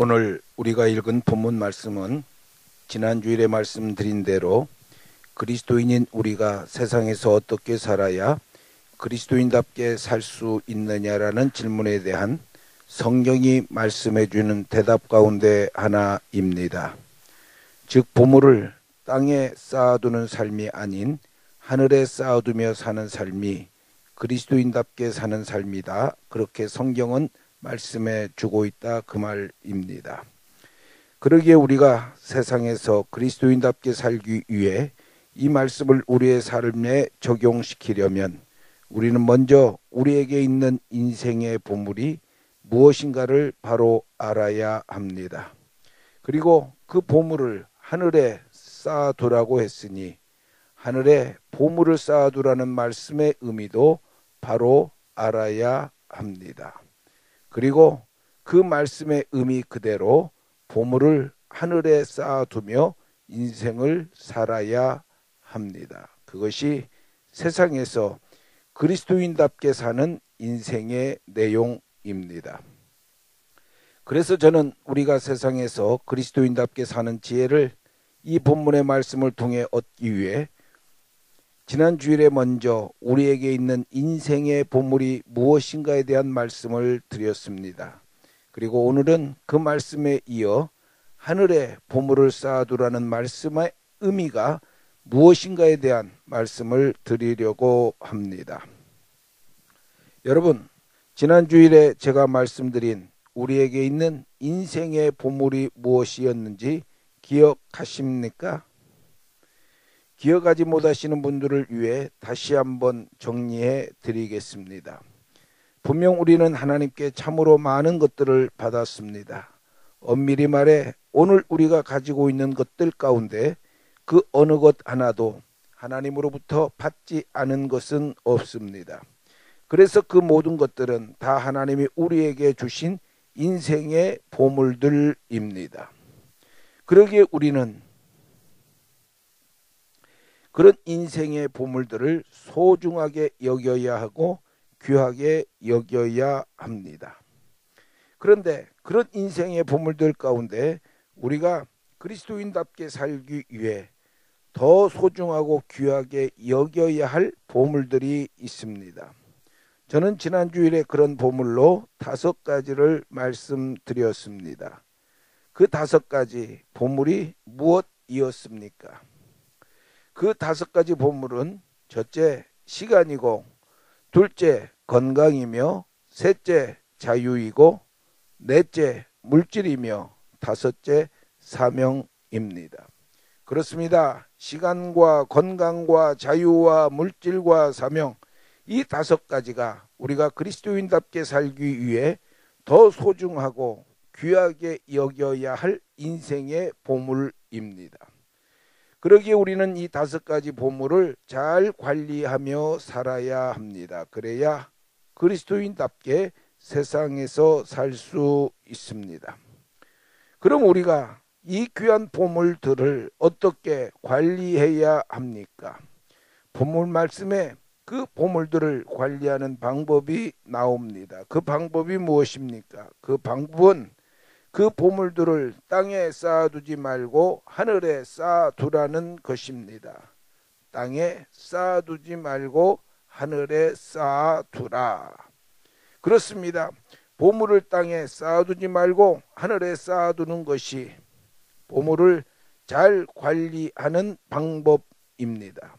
오늘 우리가 읽은 본문 말씀은 지난 주일에 말씀드린 대로 그리스도인인 우리가 세상에서 어떻게 살아야 그리스도인답게 살 수 있느냐라는 질문에 대한 성경이 말씀해 주는 대답 가운데 하나입니다. 즉 보물을 땅에 쌓아두는 삶이 아닌 하늘에 쌓아두며 사는 삶이 그리스도인답게 사는 삶이다. 그렇게 성경은 말씀해 주고 있다. 그 말입니다. 그러기에 우리가 세상에서 그리스도인답게 살기 위해 이 말씀을 우리의 삶에 적용시키려면 우리는 먼저 우리에게 있는 인생의 보물이 무엇인가를 바로 알아야 합니다. 그리고 그 보물을 하늘에 쌓아두라고 했으니 하늘에 보물을 쌓아두라는 말씀의 의미도 바로 알아야 합니다. 그리고 그 말씀의 의미 그대로 보물을 하늘에 쌓아두며 인생을 살아야 합니다. 그것이 세상에서 그리스도인답게 사는 인생의 내용입니다. 그래서 저는 우리가 세상에서 그리스도인답게 사는 지혜를 이 본문의 말씀을 통해 얻기 위해 지난 주일에 먼저 우리에게 있는 인생의 보물이 무엇인가에 대한 말씀을 드렸습니다. 그리고 오늘은 그 말씀에 이어 하늘에 보물을 쌓아두라는 말씀의 의미가 무엇인가에 대한 말씀을 드리려고 합니다. 여러분, 지난 주일에 제가 말씀드린 우리에게 있는 인생의 보물이 무엇이었는지 기억하십니까? 기억하지 못하시는 분들을 위해 다시 한번 정리해 드리겠습니다. 분명 우리는 하나님께 참으로 많은 것들을 받았습니다. 엄밀히 말해 오늘 우리가 가지고 있는 것들 가운데 그 어느 것 하나도 하나님으로부터 받지 않은 것은 없습니다. 그래서 그 모든 것들은 다 하나님이 우리에게 주신 인생의 보물들입니다. 그러기에 우리는 그런 인생의 보물들을 소중하게 여겨야 하고 귀하게 여겨야 합니다. 그런데 그런 인생의 보물들 가운데 우리가 그리스도인답게 살기 위해 더 소중하고 귀하게 여겨야 할 보물들이 있습니다. 저는 지난 주일에 그런 보물로 다섯 가지를 말씀드렸습니다. 그 다섯 가지 보물이 무엇이었습니까? 그 다섯 가지 보물은 첫째 시간이고 둘째 건강이며 셋째 자유이고 넷째 물질이며 다섯째 사명입니다. 그렇습니다. 시간과 건강과 자유와 물질과 사명 이 다섯 가지가 우리가 그리스도인답게 살기 위해 더 소중하고 귀하게 여겨야 할 인생의 보물입니다. 그러기에 우리는 이 다섯 가지 보물을 잘 관리하며 살아야 합니다. 그래야 그리스도인답게 세상에서 살 수 있습니다. 그럼 우리가 이 귀한 보물들을 어떻게 관리해야 합니까? 보물 말씀에 그 보물들을 관리하는 방법이 나옵니다. 그 방법이 무엇입니까? 그 방법은 그 보물들을 땅에 쌓아두지 말고 하늘에 쌓아두라는 것입니다. 땅에 쌓아두지 말고 하늘에 쌓아두라. 그렇습니다. 보물을 땅에 쌓아두지 말고 하늘에 쌓아두는 것이 보물을 잘 관리하는 방법입니다.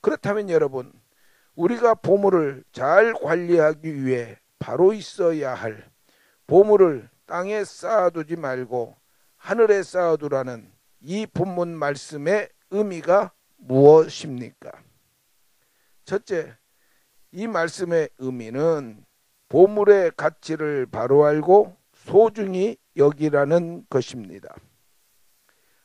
그렇다면 여러분, 우리가 보물을 잘 관리하기 위해 바로 있어야 할 보물을 땅에 쌓아두지 말고 하늘에 쌓아두라는 이 본문 말씀의 의미가 무엇입니까? 첫째, 이 말씀의 의미는 보물의 가치를 바로 알고 소중히 여기라는 것입니다.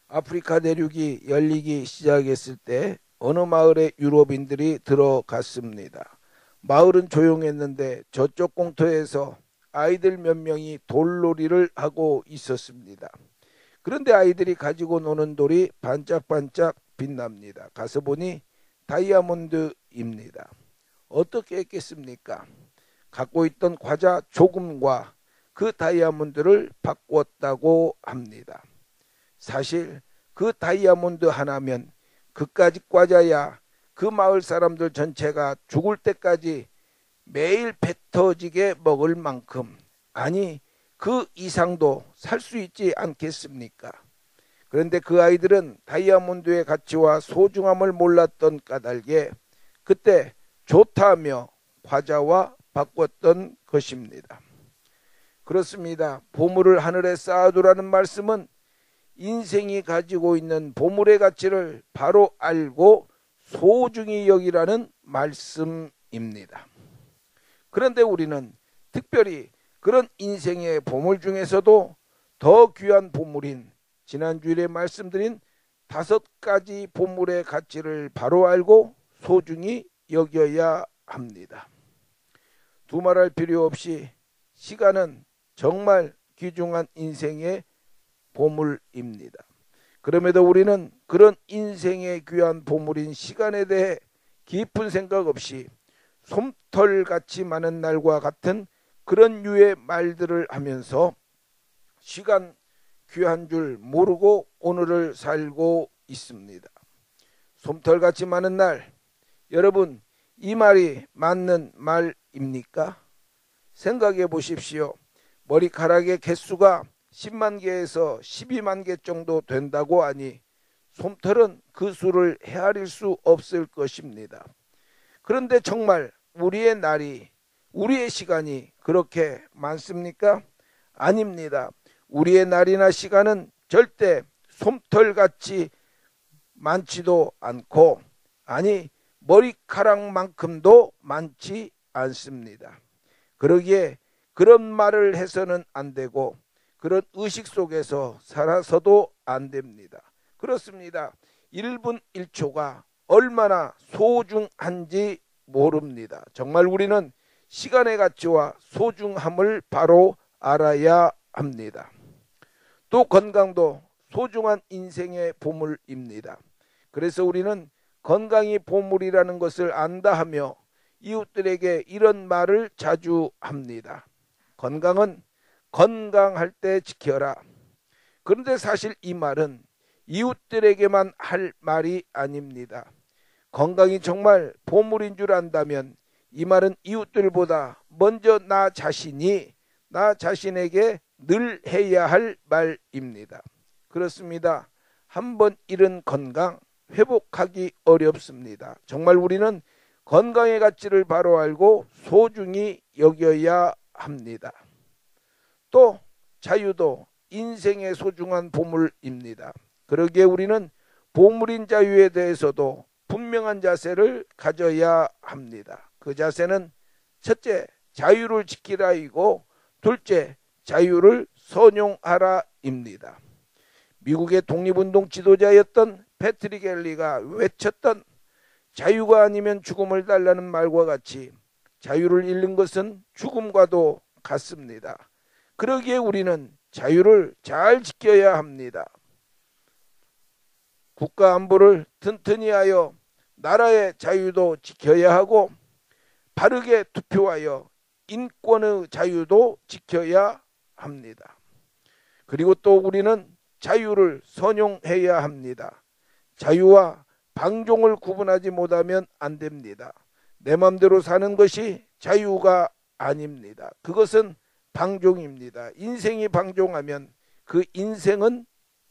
아프리카 대륙이 열리기 시작했을 때 어느 마을에 유럽인들이 들어갔습니다. 마을은 조용했는데 저쪽 공터에서 아이들 몇 명이 돌놀이를 하고 있었습니다. 그런데 아이들이 가지고 노는 돌이 반짝반짝 빛납니다. 가서 보니 다이아몬드입니다. 어떻게 했겠습니까? 갖고 있던 과자 조금과 그 다이아몬드를 바꾸었다고 합니다. 사실 그 다이아몬드 하나면 그까지 과자야 그 마을 사람들 전체가 죽을 때까지 매일 배 터지게 먹을 만큼 아니 그 이상도 살 수 있지 않겠습니까? 그런데 그 아이들은 다이아몬드의 가치와 소중함을 몰랐던 까닭에 그때 좋다며 과자와 바꿨던 것입니다. 그렇습니다. 보물을 하늘에 쌓아두라는 말씀은 인생이 가지고 있는 보물의 가치를 바로 알고 소중히 여기라는 말씀입니다. 그런데 우리는 특별히 그런 인생의 보물 중에서도 더 귀한 보물인 지난주일에 말씀드린 다섯 가지 보물의 가치를 바로 알고 소중히 여겨야 합니다. 두말할 필요 없이 시간은 정말 귀중한 인생의 보물입니다. 그럼에도 우리는 그런 인생의 귀한 보물인 시간에 대해 깊은 생각 없이 솜털같이 많은 날과 같은 그런 유의 말들을 하면서 시간 귀한 줄 모르고 오늘을 살고 있습니다. 솜털같이 많은 날 여러분 이 말이 맞는 말입니까? 생각해 보십시오. 머리카락의 개수가 10만 개에서 12만 개 정도 된다고 하니 솜털은 그 수를 헤아릴 수 없을 것입니다. 그런데 정말 우리의 날이 우리의 시간이 그렇게 많습니까? 아닙니다. 우리의 날이나 시간은 절대 솜털같이 많지도 않고 아니 머리카락만큼도 많지 않습니다. 그러기에 그런 말을 해서는 안 되고 그런 의식 속에서 살아서도 안 됩니다. 그렇습니다. 1분 1초가 얼마나 소중한지 모릅니다. 정말 우리는 시간의 가치와 소중함을 바로 알아야 합니다. 또 건강도 소중한 인생의 보물입니다. 그래서 우리는 건강이 보물이라는 것을 안다 하며 이웃들에게 이런 말을 자주 합니다. 건강은 건강할 때 지켜라. 그런데 사실 이 말은 이웃들에게만 할 말이 아닙니다. 건강이 정말 보물인 줄 안다면 이 말은 이웃들보다 먼저 나 자신이 나 자신에게 늘 해야 할 말입니다. 그렇습니다. 한번 잃은 건강 회복하기 어렵습니다. 정말 우리는 건강의 가치를 바로 알고 소중히 여겨야 합니다. 또 자유도 인생의 소중한 보물입니다. 그러기에 우리는 보물인 자유에 대해서도 분명한 자세를 가져야 합니다. 그 자세는 첫째, 자유를 지키라이고 둘째, 자유를 선용하라입니다. 미국의 독립운동 지도자였던 패트릭 엘리가 외쳤던 자유가 아니면 죽음을 달라는 말과 같이 자유를 잃는 것은 죽음과도 같습니다. 그러기에 우리는 자유를 잘 지켜야 합니다. 국가 안보를 튼튼히 하여 나라의 자유도 지켜야 하고 바르게 투표하여 인권의 자유도 지켜야 합니다. 그리고 또 우리는 자유를 선용해야 합니다. 자유와 방종을 구분하지 못하면 안 됩니다. 내 맘대로 사는 것이 자유가 아닙니다. 그것은 방종입니다. 인생이 방종하면 그 인생은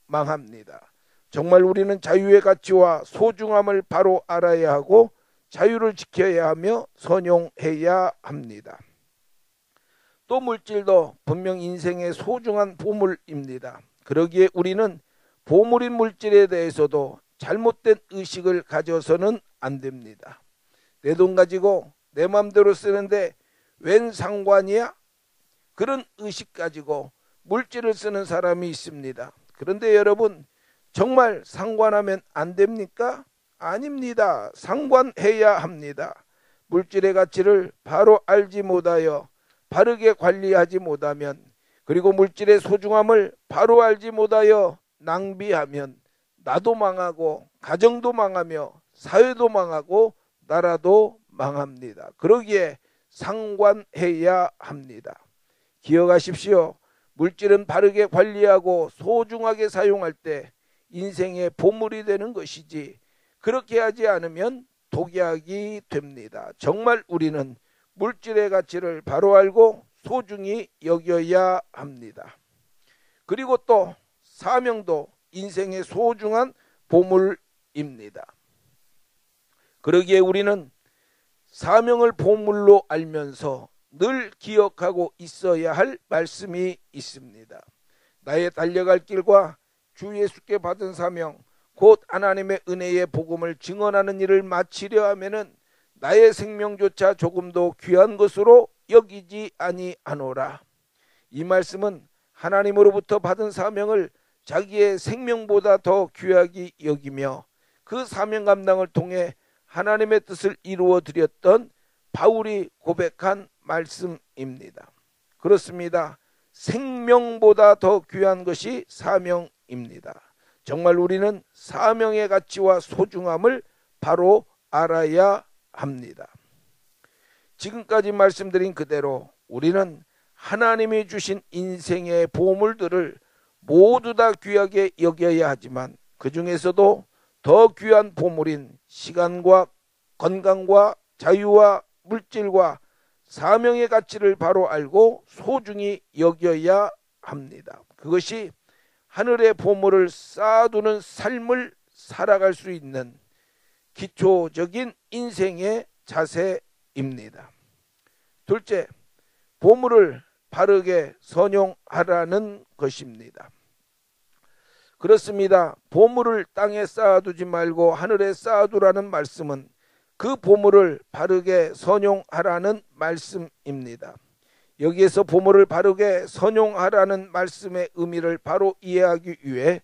망합니다. 정말 우리는 자유의 가치와 소중함을 바로 알아야 하고 자유를 지켜야 하며 선용해야 합니다. 또 물질도 분명 인생의 소중한 보물입니다. 그러기에 우리는 보물인 물질에 대해서도 잘못된 의식을 가져서는 안 됩니다. 내 돈 가지고 내 마음대로 쓰는데 웬 상관이야? 그런 의식 가지고 물질을 쓰는 사람이 있습니다. 그런데 여러분 정말 상관하면 안 됩니까? 아닙니다. 상관해야 합니다. 물질의 가치를 바로 알지 못하여 바르게 관리하지 못하면 그리고 물질의 소중함을 바로 알지 못하여 낭비하면 나도 망하고 가정도 망하며 사회도 망하고 나라도 망합니다. 그러기에 상관해야 합니다. 기억하십시오. 물질은 바르게 관리하고 소중하게 사용할 때 인생의 보물이 되는 것이지 그렇게 하지 않으면 독약이 됩니다. 정말 우리는 물질의 가치를 바로 알고 소중히 여겨야 합니다. 그리고 또 사명도 인생의 소중한 보물입니다. 그러기에 우리는 사명을 보물로 알면서 늘 기억하고 있어야 할 말씀이 있습니다. 나의 달려갈 길과 주 예수께 받은 사명, 곧 하나님의 은혜의 복음을 증언하는 일을 마치려 하면은 나의 생명조차 조금도 귀한 것으로 여기지 아니하노라. 이 말씀은 하나님으로부터 받은 사명을 자기의 생명보다 더 귀하게 여기며 그 사명 감당을 통해 하나님의 뜻을 이루어 드렸던 바울이 고백한 말씀입니다. 그렇습니다. 생명보다 더 귀한 것이 사명입니다. 정말 우리는 사명의 가치와 소중함을 바로 알아야 합니다. 지금까지 말씀드린 그대로 우리는 하나님이 주신 인생의 보물들을 모두 다 귀하게 여겨야 하지만 그 중에서도 더 귀한 보물인 시간과 건강과 자유와 물질과 사명의 가치를 바로 알고 소중히 여겨야 합니다. 그것이 하늘의 보물을 쌓아두는 삶을 살아갈 수 있는 기초적인 인생의 자세입니다. 둘째, 보물을 바르게 선용하라는 것입니다. 그렇습니다. 보물을 땅에 쌓아두지 말고 하늘에 쌓아두라는 말씀은 그 보물을 바르게 선용하라는 말씀입니다. 여기에서 보물을 바르게 선용하라는 말씀의 의미를 바로 이해하기 위해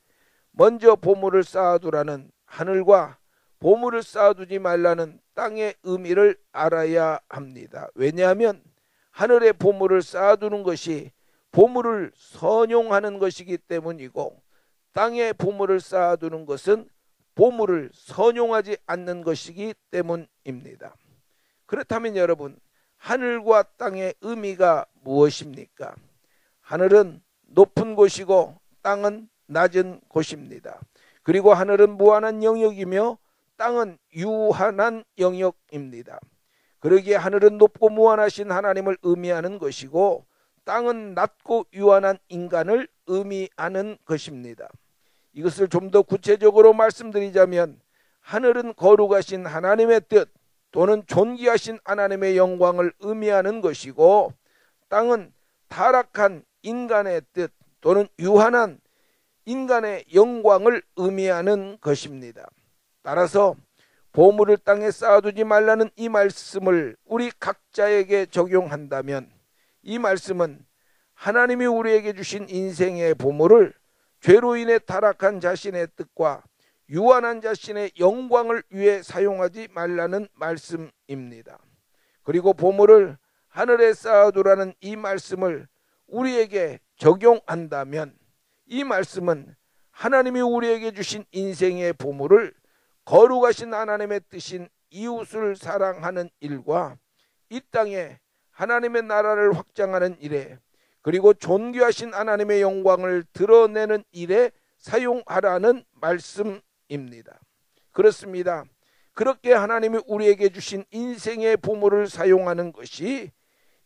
먼저 보물을 쌓아두라는 하늘과 보물을 쌓아두지 말라는 땅의 의미를 알아야 합니다. 왜냐하면 하늘의 보물을 쌓아두는 것이 보물을 선용하는 것이기 때문이고 땅의 보물을 쌓아두는 것은 보물을 선용하지 않는 것이기 때문입니다. 그렇다면 여러분 하늘과 땅의 의미가 무엇입니까? 하늘은 높은 곳이고 땅은 낮은 곳입니다. 그리고 하늘은 무한한 영역이며 땅은 유한한 영역입니다. 그러기에 하늘은 높고 무한하신 하나님을 의미하는 것이고 땅은 낮고 유한한 인간을 의미하는 것입니다. 이것을 좀 더 구체적으로 말씀드리자면 하늘은 거룩하신 하나님의 뜻 또는 존귀하신 하나님의 영광을 의미하는 것이고 땅은 타락한 인간의 뜻 또는 유한한 인간의 영광을 의미하는 것입니다. 따라서 보물을 땅에 쌓아두지 말라는 이 말씀을 우리 각자에게 적용한다면 이 말씀은 하나님이 우리에게 주신 인생의 보물을 죄로 인해 타락한 자신의 뜻과 유한한 자신의 영광을 위해 사용하지 말라는 말씀입니다. 그리고 보물을 하늘에 쌓아두라는 이 말씀을 우리에게 적용한다면 이 말씀은 하나님이 우리에게 주신 인생의 보물을 거룩하신 하나님의 뜻인 이웃을 사랑하는 일과 이 땅에 하나님의 나라를 확장하는 일에 그리고 존귀하신 하나님의 영광을 드러내는 일에 사용하라는 말씀입니다. 그렇습니다. 그렇게 하나님이 우리에게 주신 인생의 보물을 사용하는 것이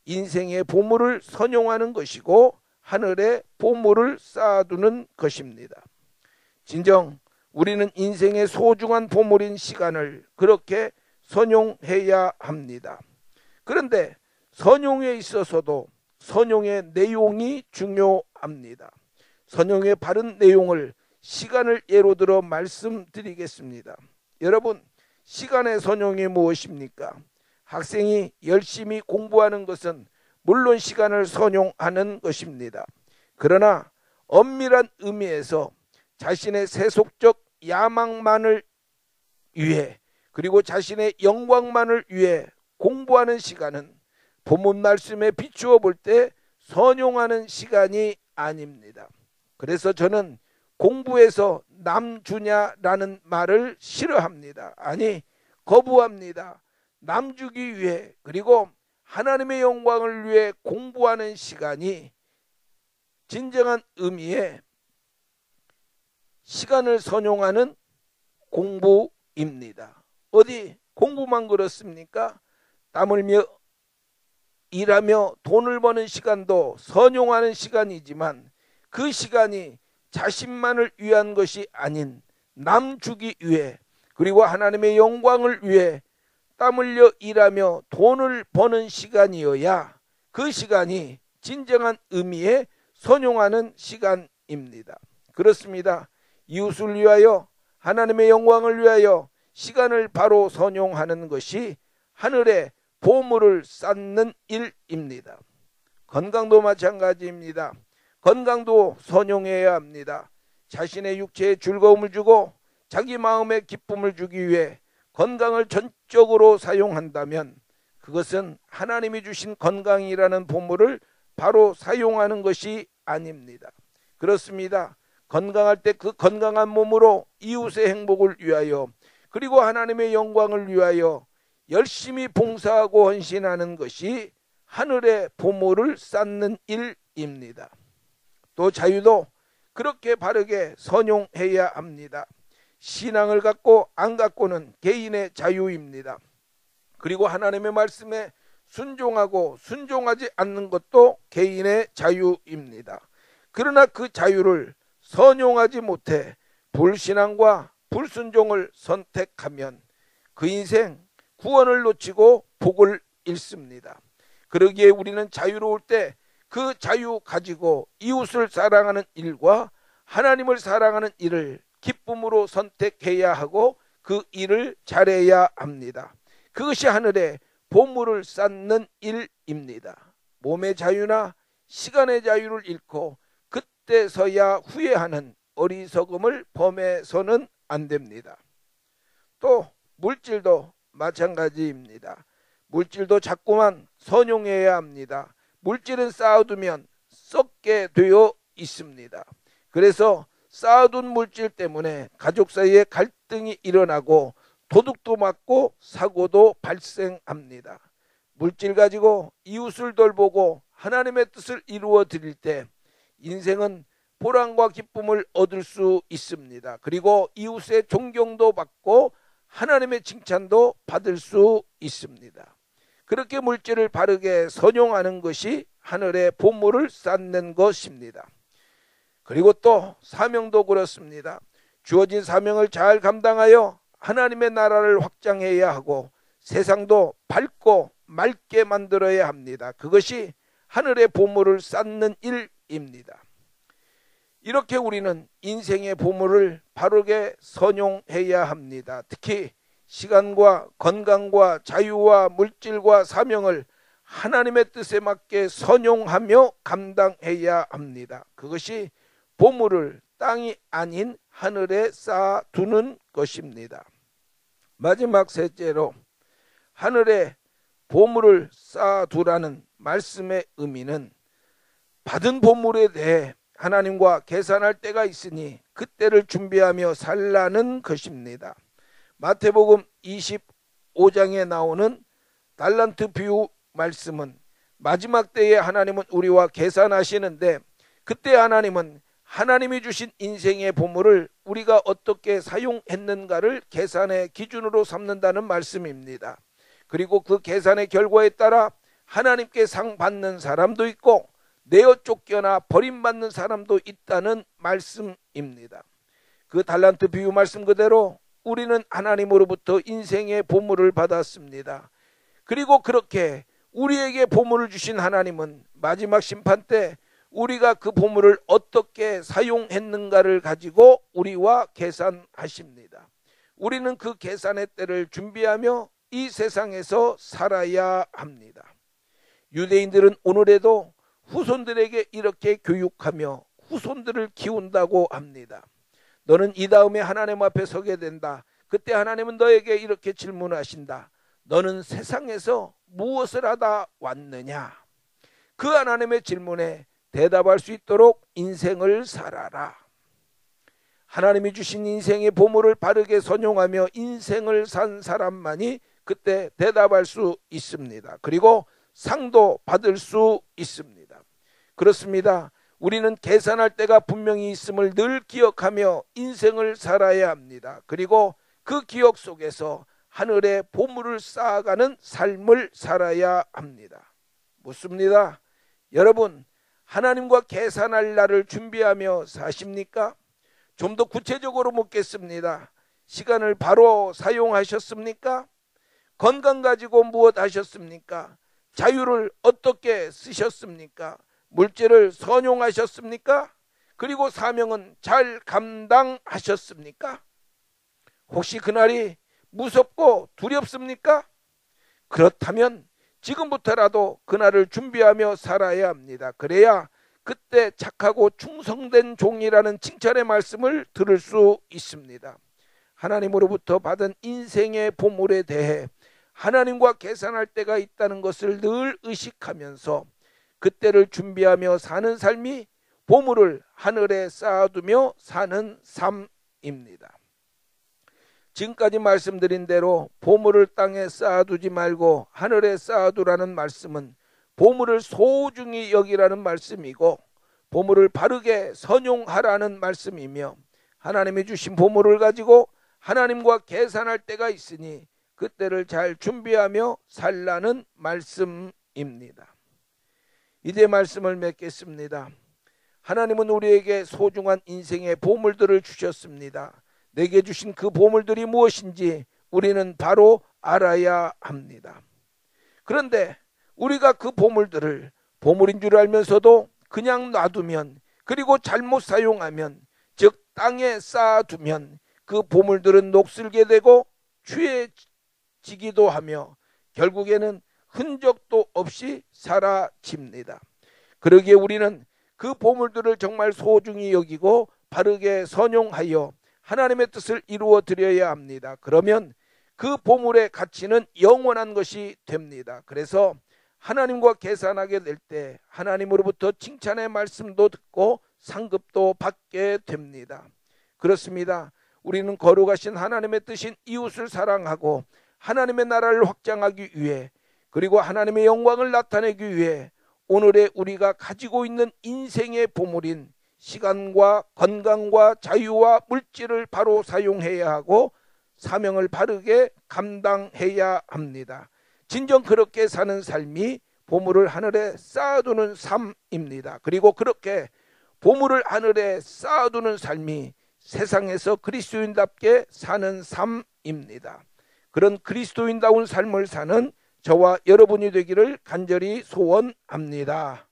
인생의 보물을 선용하는 것이고 하늘의 보물을 쌓아두는 것입니다. 진정 우리는 인생의 소중한 보물인 시간을 그렇게 선용해야 합니다. 그런데 선용에 있어서도 선용의 내용이 중요합니다. 선용의 바른 내용을 시간을 예로 들어 말씀드리겠습니다. 여러분, 시간의 선용이 무엇입니까? 학생이 열심히 공부하는 것은 물론 시간을 선용하는 것입니다. 그러나 엄밀한 의미에서 자신의 세속적 야망만을 위해 그리고 자신의 영광만을 위해 공부하는 시간은 본문 말씀에 비추어 볼 때 선용하는 시간이 아닙니다. 그래서 저는 공부에서 남 주냐라는 말을 싫어합니다. 아니 거부합니다. 남 주기 위해 그리고 하나님의 영광을 위해 공부하는 시간이 진정한 의미의 시간을 선용하는 공부입니다. 어디 공부만 그렇습니까? 땀 흘며 일하며 돈을 버는 시간도 선용하는 시간이지만 그 시간이 자신만을 위한 것이 아닌 남 주기 위해 그리고 하나님의 영광을 위해 땀 흘려 일하며 돈을 버는 시간이어야 그 시간이 진정한 의미의 선용하는 시간입니다. 그렇습니다. 이웃을 위하여 하나님의 영광을 위하여 시간을 바로 선용하는 것이 하늘의 보물을 쌓는 일입니다. 건강도 마찬가지입니다. 건강도 선용해야 합니다. 자신의 육체에 즐거움을 주고 자기 마음에 기쁨을 주기 위해 건강을 전적으로 사용한다면 그것은 하나님이 주신 건강이라는 보물을 바로 사용하는 것이 아닙니다. 그렇습니다. 건강할 때 그 건강한 몸으로 이웃의 행복을 위하여 그리고 하나님의 영광을 위하여 열심히 봉사하고 헌신하는 것이 하늘의 보물을 쌓는 일입니다. 또 자유도 그렇게 바르게 선용해야 합니다. 신앙을 갖고 안 갖고는 개인의 자유입니다. 그리고 하나님의 말씀에 순종하고 순종하지 않는 것도 개인의 자유입니다. 그러나 그 자유를 선용하지 못해 불신앙과 불순종을 선택하면 그 인생 구원을 놓치고 복을 잃습니다. 그러기에 우리는 자유로울 때 그 자유 가지고 이웃을 사랑하는 일과 하나님을 사랑하는 일을 기쁨으로 선택해야 하고 그 일을 잘해야 합니다. 그것이 하늘에 보물을 쌓는 일입니다. 몸의 자유나 시간의 자유를 잃고 그때서야 후회하는 어리석음을 범해서는 안 됩니다. 또 물질도 마찬가지입니다. 물질도 자꾸만 선용해야 합니다. 물질은 쌓아두면 썩게 되어 있습니다. 그래서 쌓아둔 물질 때문에 가족 사이에 갈등이 일어나고 도둑도 맞고 사고도 발생합니다. 물질 가지고 이웃을 돌보고 하나님의 뜻을 이루어 드릴 때 인생은 보람과 기쁨을 얻을 수 있습니다. 그리고 이웃의 존경도 받고 하나님의 칭찬도 받을 수 있습니다. 그렇게 물질을 바르게 선용하는 것이 하늘의 보물을 쌓는 것입니다. 그리고 또 사명도 그렇습니다. 주어진 사명을 잘 감당하여 하나님의 나라를 확장해야 하고 세상도 밝고 맑게 만들어야 합니다. 그것이 하늘의 보물을 쌓는 일입니다. 이렇게 우리는 인생의 보물을 바르게 선용해야 합니다. 특히 시간과 건강과 자유와 물질과 사명을 하나님의 뜻에 맞게 선용하며 감당해야 합니다. 그것이 보물을 땅이 아닌 하늘에 쌓아두는 것입니다. 마지막 셋째로 하늘에 보물을 쌓아두라는 말씀의 의미는 받은 보물에 대해 하나님과 계산할 때가 있으니 그때를 준비하며 살라는 것입니다. 마태복음 25장에 나오는 달란트 비유 말씀은 마지막 때에 하나님은 우리와 계산하시는데 그때 하나님은 하나님이 주신 인생의 보물을 우리가 어떻게 사용했는가를 계산의 기준으로 삼는다는 말씀입니다. 그리고 그 계산의 결과에 따라 하나님께 상 받는 사람도 있고 내어 쫓겨나 버림받는 사람도 있다는 말씀입니다. 그 달란트 비유 말씀 그대로 우리는 하나님으로부터 인생의 보물을 받았습니다. 그리고 그렇게 우리에게 보물을 주신 하나님은 마지막 심판 때 우리가 그 보물을 어떻게 사용했는가를 가지고 우리와 계산하십니다. 우리는 그 계산의 때를 준비하며 이 세상에서 살아야 합니다. 유대인들은 오늘에도 후손들에게 이렇게 교육하며 후손들을 키운다고 합니다. 너는 이 다음에 하나님 앞에 서게 된다. 그때 하나님은 너에게 이렇게 질문하신다. 너는 세상에서 무엇을 하다 왔느냐? 그 하나님의 질문에 대답할 수 있도록 인생을 살아라. 하나님이 주신 인생의 보물을 바르게 선용하며 인생을 산 사람만이 그때 대답할 수 있습니다. 그리고 상도 받을 수 있습니다. 그렇습니다. 우리는 계산할 때가 분명히 있음을 늘 기억하며 인생을 살아야 합니다. 그리고 그 기억 속에서 하늘의 보물을 쌓아가는 삶을 살아야 합니다. 묻습니다. 여러분, 하나님과 계산할 날을 준비하며 사십니까? 좀 더 구체적으로 묻겠습니다. 시간을 바로 사용하셨습니까? 건강 가지고 무엇 하셨습니까? 자유를 어떻게 쓰셨습니까? 물질을 선용하셨습니까? 그리고 사명은 잘 감당하셨습니까? 혹시 그날이 무섭고 두렵습니까? 그렇다면 지금부터라도 그날을 준비하며 살아야 합니다. 그래야 그때 착하고 충성된 종이라는 칭찬의 말씀을 들을 수 있습니다. 하나님으로부터 받은 인생의 보물에 대해 하나님과 계산할 때가 있다는 것을 늘 의식하면서 그때를 준비하며 사는 삶이 보물을 하늘에 쌓아두며 사는 삶입니다. 지금까지 말씀드린 대로 보물을 땅에 쌓아두지 말고 하늘에 쌓아두라는 말씀은 보물을 소중히 여기라는 말씀이고 보물을 바르게 선용하라는 말씀이며 하나님이 주신 보물을 가지고 하나님과 계산할 때가 있으니 그때를 잘 준비하며 살라는 말씀입니다. 이제 말씀을 맺겠습니다. 하나님은 우리에게 소중한 인생의 보물들을 주셨습니다. 내게 주신 그 보물들이 무엇인지 우리는 바로 알아야 합니다. 그런데 우리가 그 보물들을 보물인 줄 알면서도 그냥 놔두면 그리고 잘못 사용하면 즉 땅에 쌓아두면 그 보물들은 녹슬게 되고 취해지기도 하며 결국에는 흔적도 없이 사라집니다. 그러기에 우리는 그 보물들을 정말 소중히 여기고 바르게 선용하여 하나님의 뜻을 이루어 드려야 합니다. 그러면 그 보물의 가치는 영원한 것이 됩니다. 그래서 하나님과 계산하게 될 때 하나님으로부터 칭찬의 말씀도 듣고 상급도 받게 됩니다. 그렇습니다. 우리는 거룩하신 하나님의 뜻인 이웃을 사랑하고 하나님의 나라를 확장하기 위해 그리고 하나님의 영광을 나타내기 위해 오늘의 우리가 가지고 있는 인생의 보물인 시간과 건강과 자유와 물질을 바로 사용해야 하고 사명을 바르게 감당해야 합니다. 진정 그렇게 사는 삶이 보물을 하늘에 쌓아두는 삶입니다. 그리고 그렇게 보물을 하늘에 쌓아두는 삶이 세상에서 그리스도인답게 사는 삶입니다. 그런 그리스도인다운 삶을 사는 저와 여러분이 되기를 간절히 소원합니다.